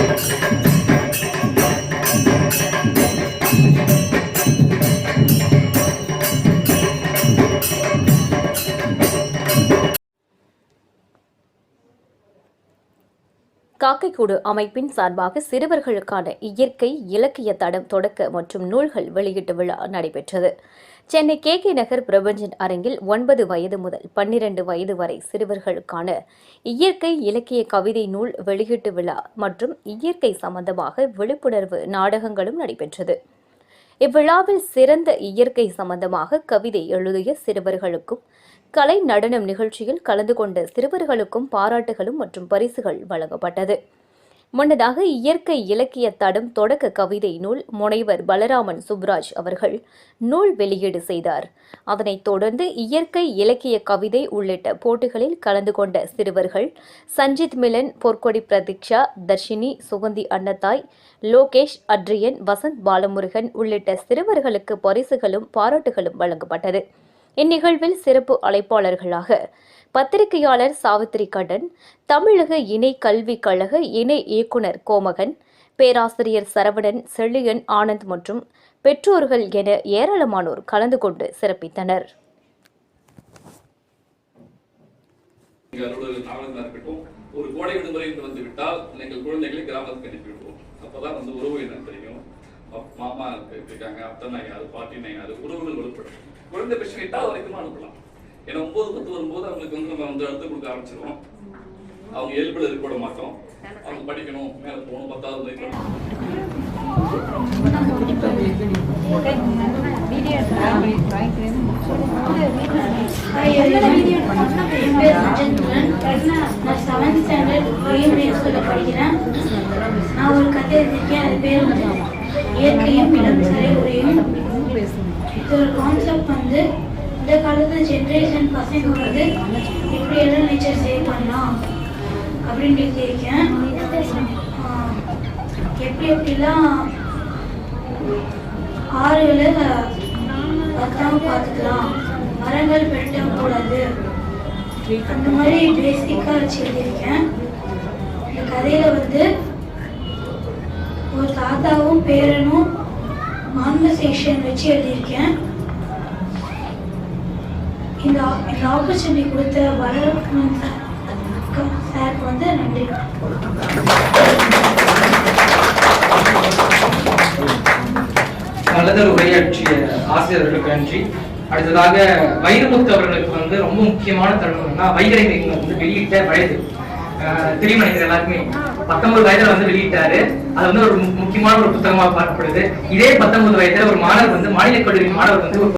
Thank you. காக்கைக்கூடு அமைப்பின் சார்பாக சிறுவர்களுக்கான இயற்கை இலக்கிய தடம் தொடக்க மற்றும் நூல்கள் வெளியீட்டு விழா நடைபெற்றது. சென்னை கே. கே. நகர் பிரபஞ்சன் அரங்கில் ஒன்பது வயது முதல் பன்னிரண்டு வயது வரை சிறுவர்களுக்கான இயற்கை இலக்கிய கவிதை நூல் வெளியீட்டு விழா மற்றும் இயற்கை சம்பந்தமாக விழிப்புணர்வு நாடகங்களும் நடைபெற்றது. இவ்விழாவில் சிறந்த இயற்கை சம்பந்தமாக கவிதை எழுதிய சிறுவர்களுக்கும் கலை நடனம் நிகழ்ச்சியில் கலந்து கொண்ட சிறுவர்களுக்கும் பாராட்டுகளும் மற்றும் பரிசுகள் வழங்கப்பட்டது. முன்னதாக இயற்கை இலக்கிய தடம் தொடக்க கவிதை நூல் முனைவர் பலராமன் சுப்ராஜ் அவர்கள் நூல் வெளியீடு செய்தார். அதனைத் தொடர்ந்து இயற்கை இலக்கிய கவிதை உள்ளிட்ட போட்டிகளில் கலந்து கொண்ட சிறுவர்கள் சஞ்சித் மிலன் பொற்கொடி பிரதீக்ஷா தர்ஷினி சுகந்தி அன்னத்தாய் லோகேஷ் அட்ரியன் வசந்த் பாலமுருகன் உள்ளிட்ட சிறுவர்களுக்கு பரிசுகளும் பாராட்டுகளும் வழங்கப்பட்டது. இந்நிகழ்வில் சிறப்பு அழைப்பாளர்களாக பத்திரிகையாளர் சாவித்திரி கடன் தமிழக இணை கல்விக் கழக இணை இயக்குனர் கோமகன் பேராசிரியர் சரவணன் செழியன் ஆனந்த் மற்றும் பெற்றோர்கள் என ஏராளமானோர் கலந்து கொண்டு சிறப்பித்தனர். ஒரு கோடை விடுமுறை என்று வந்து விட்டால் எங்கள் குழந்தைகளை கிராமத்துக்கு அனுப்பிவிடுவோம். அப்பதான் வந்து உறவு என்ன தெரியும். மாமா இருக்காங்க அத்தனை யாரு பாட்டி யாரு உறவுகள் வலுப்படும். குழந்தை பிரச்சனை எட்டாவது வரைக்கும் அனுப்பலாம். ஏன்னா ஒன்பது பத்து வரும்போது அவங்களுக்கு வந்து நம்ம வந்து அடுத்து கொடுக்க ஆரம்பிச்சிருவோம். அவங்க இயல்புல இருக்க விட மாட்டோம். அவங்க படிக்கணும் மேல போகணும் பத்தாவது வரைக்கும். என் பேர் சஞ்சன்குலன். நான் செவன்த் ஸ்டாண்டர்ட் பிரைமரி ஸ்கூலில் படிக்கிறேன் நான் ஒரு கதை எழுதியிருக்கேன் அது பேர் வந்து இயற்கையும் இளம் சரி இதோட கான்செப்ட் வந்து இந்த காலத்து ஜென்ரேஷன் பசங்க வந்து எப்படியெல்லாம் நேச்சர் சேவ் பண்ணலாம் அப்படின்னு எழுதியிருக்கேன் எப்படி எப்படிலாம் ஆறுகளை பத்திரமா பார்த்துக்கலாம். மரங்கள் வெட்டக்கூடாது அந்த மாதிரி பேசிக்காக வச்சு எழுதியிருக்கேன் இந்த கதையில வந்து ஒரு தாத்தாவும் பேரனும் கான்வர்சேஷன் வச்சு எழுதியிருக்கேன். இந்த இந்த ஆப்பர்ச்சுனிட்டி கொடுத்த வரலட்சுமன் சாருக்கு வந்து நன்றி. நல்லதொரு உரையாற்றிய ஆசிரியர்களுக்கு நன்றி. அடுத்ததாக வைரமுத்து அவர்களுக்கு வந்து ரொம்ப முக்கியமான தருணம்னா வைகரை வந்து வெளியிட்ட வயது. ஆஹ் தெரியும் எல்லாருக்குமே பத்தொன்பது வயதுல வந்து வெளியிட்டாரு. அது வந்து ஒரு முக்கியமான ஒரு புத்தகமா பார்க்கப்படுது. இதே பத்தொன்பது வயதுல ஒரு மாணவர் வந்து மாநில கல்லூரி மாணவர் வந்து ஒரு